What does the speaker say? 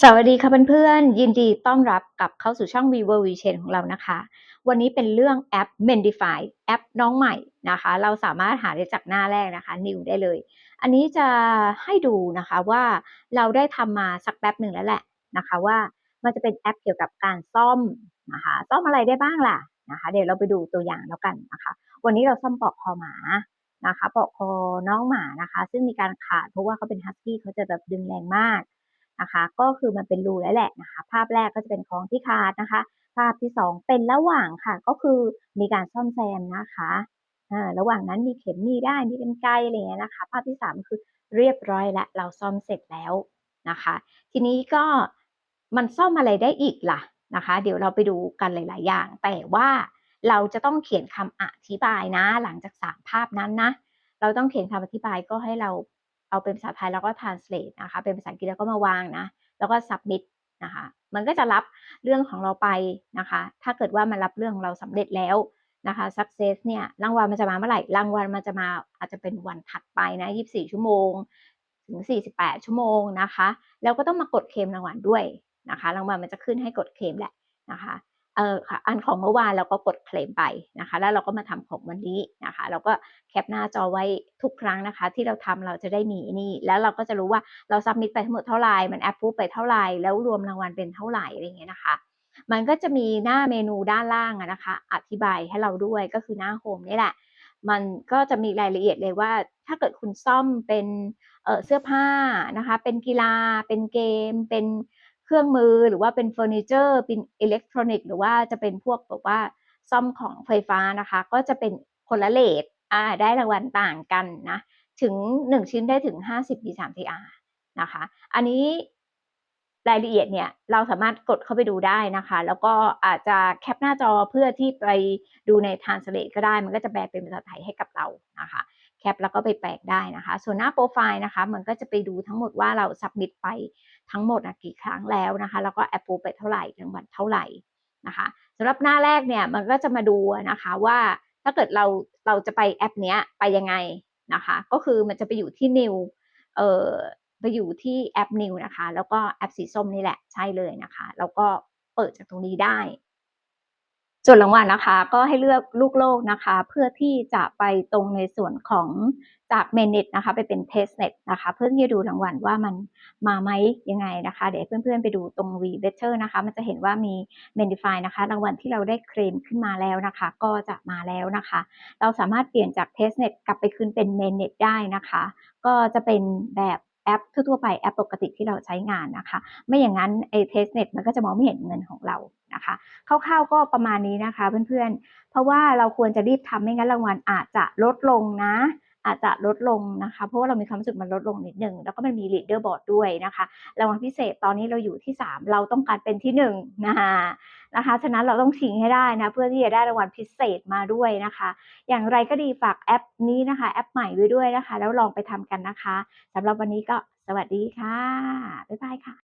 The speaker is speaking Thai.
สวัสดีค่ะเพื่อนๆ ยินดีต้อนรับกลับเข้าสู่ช่อง Vivo v c h a i n ของเรานะคะ วันนี้เป็นเรื่องแอป Mendify แอปน้องใหม่นะคะ เราสามารถหาได้จากหน้าแรกนะคะ New ได้เลย อันนี้จะให้ดูนะคะว่าเราได้ทำมาสักแป๊บหนึ่งแล้วแหละนะคะว่ามันจะเป็นแอปเกี่ยวกับการซ่อมนะคะซ่อมอะไรได้บ้างล่ะนะคะ เดี๋ยวเราไปดูตัวอย่างแล้วกันนะคะ วันนี้เราซ่อมปลอกคอหมานะคะปลอกคอน้องหมานะคะ ซึ่งมีการขาดเพราะว่าเขาเป็นฮัสกี้เขาจะแบบดึงแรงมาก นะคะ ก็คือมันเป็นรูแล้วแหละนะคะ ภาพแรกก็จะเป็นของที่ขาดนะคะ ภาพที่ 2 เป็นระหว่างค่ะ ก็คือมีการซ่อมแซมนะคะอ่าระหว่างนั้นมีเข็มมีได้มีกรรไกรอะไรเงี้ยนะคะ ภาพที่ 3 คือเรียบร้อยแล้วเราซ่อมเสร็จแล้วนะคะ ทีนี้ก็มันซ่อมอะไรได้อีกล่ะนะคะ เดี๋ยวเราไปดูกันหลาย ๆ อย่าง แต่ว่าเราจะต้องเขียนคำอธิบายนะ หลังจากสามภาพนั้นนะ เราต้องเขียนคำอธิบายก็ให้เรา เอาเป็นภาษาไทยแล้วก็ translate นะคะ เป็นภาษาอังกฤษแล้วก็มาวางนะ แล้วก็ submit นะคะ มันก็จะรับเรื่องของเราไปนะคะ ถ้าเกิดว่ามันรับเรื่องของเราสำเร็จแล้วนะคะ success เนี่ยรางวัลมันจะมาเมื่อไหร่ รางวัลมันจะมาอาจจะเป็นวันถัดไปนะ 24 ชั่วโมง ถึง 48 ชั่วโมงนะคะ แล้วก็ต้องมากดเคลมรางวัลด้วยนะคะ รางวัลมันจะขึ้นให้กดเคลมแหละนะคะ เออค่ะอันของเมื่อวานเราก็กดเคลมไปนะคะ แล้วเราก็มาทำของวันนี้นะคะ เราก็แคปหน้าจอไว้ทุกครั้งนะคะ ที่เราทำเราจะได้มีนี่ แล้วเราก็จะรู้ว่าเราซับมิดไปทั้งหมดเท่าไหร่มันแอปพูไปเท่าไหร่แล้วรวมรางวัลเป็นเท่าไหร่อะไรเงี้ยนะคะ มันก็จะมีหน้าเมนูด้านล่างนะคะ อธิบายให้เราด้วยก็คือหน้าโฮมนี่แหละ มันก็จะมีรายละเอียดเลยว่า ถ้าเกิดคุณซ่อมเป็นเเสื้อผ้านะคะ เป็นกีฬาเป็นเกมเป็น เครื่องมือหรือว่าเป็นเฟอร์นิเจอร์เป็นอิเล็กทรอนิกส์หรือว่าจะเป็นพวกแบบว่าซ่อมของไฟฟ้านะคะ ก็จะเป็นคนละเลทอ่าได้รางวัลต่างกันนะ ถึง 1 ชิ้นได้ถึง 50 D3TR นะคะ อันนี้รายละเอียดเนี่ยเราสามารถกดเข้าไปดูได้นะคะ แล้วก็อาจจะแคปหน้าจอเพื่อที่ไปดูใน Translate ก็ได้ มันก็จะแปลเป็นภาษาไทยให้กับเรานะคะแคปแล้วก็ไปแปลได้นะคะ ส่วนหน้าโปรไฟล์นะคะ มันก็จะไปดูทั้งหมดว่าเรา submit ไป ทั้งหมดกี่ครั้งแล้วนะคะ แล้วก็แอปพูไปเท่าไหร่รางวัลเท่าไหร่นะคะสำหรับหน้าแรกเนี่ยมันก็จะมาดูนะคะว่าถ้าเกิดเราเราจะไปแอปเนี้ยไปยังไงนะคะ ก็คือมันจะไปอยู่ที่ new เอ่อไปอยู่ที่แอป new นะคะ แล้วก็แอปสีส้มนี่แหละใช่เลยนะคะ แล้วก็เปิดจากตรงนี้ได้ ส่วนรางวัลนะคะ ก็ให้เลือกลูกโลกนะคะ เพื่อที่จะไปตรงในส่วนของจาก mainnet นะคะไปเป็น testnet นะคะ เพื่อที่จะดูรางวัลว่ามันมาไหมยังไงนะคะ เดี๋ยวเพื่อนๆไปดูตรง v b e t t e r นะคะ มันจะเห็นว่ามี Mendify นะคะ รางวัลที่เราได้เคลมขึ้นมาแล้วนะคะ ก็จะมาแล้วนะคะ เราสามารถเปลี่ยนจาก testnet กลับไปคืนเป็น mainnet ได้นะคะ ก็จะเป็นแบบ แอปทั่วๆไปแอปปกติที่เราใช้งานนะคะ ไม่อย่างนั้นไอ้ testnet มันก็จะมองไม่เห็นเงินของเรานะคะคร่าวๆก็ประมาณนี้นะคะเพื่อนๆ เพราะว่าเราควรจะรีบทำไม่งั้นรางวัลอาจจะลดลงนะอาจจะลดลงนะคะ เพราะว่าเรามีความรู้สึกมันลดลงนิดหนึ่งแล้วก็มันมี leader board ด้วยนะคะรางวัลพิเศษตอนนี้เราอยู่ที่ 3 เราต้องการเป็นที่1นะคะ นะคะฉะนั้นเราต้องชิงให้ได้นะเพื่อที่จะได้รางวัลพิเศษมาด้วยนะคะ อย่างไรก็ดีฝากแอปนี้นะคะ แอปใหม่ไว้ด้วยนะคะ แล้วลองไปทำกันนะคะสำหรับวันนี้ก็สวัสดีค่ะบ๊ายบายค่ะ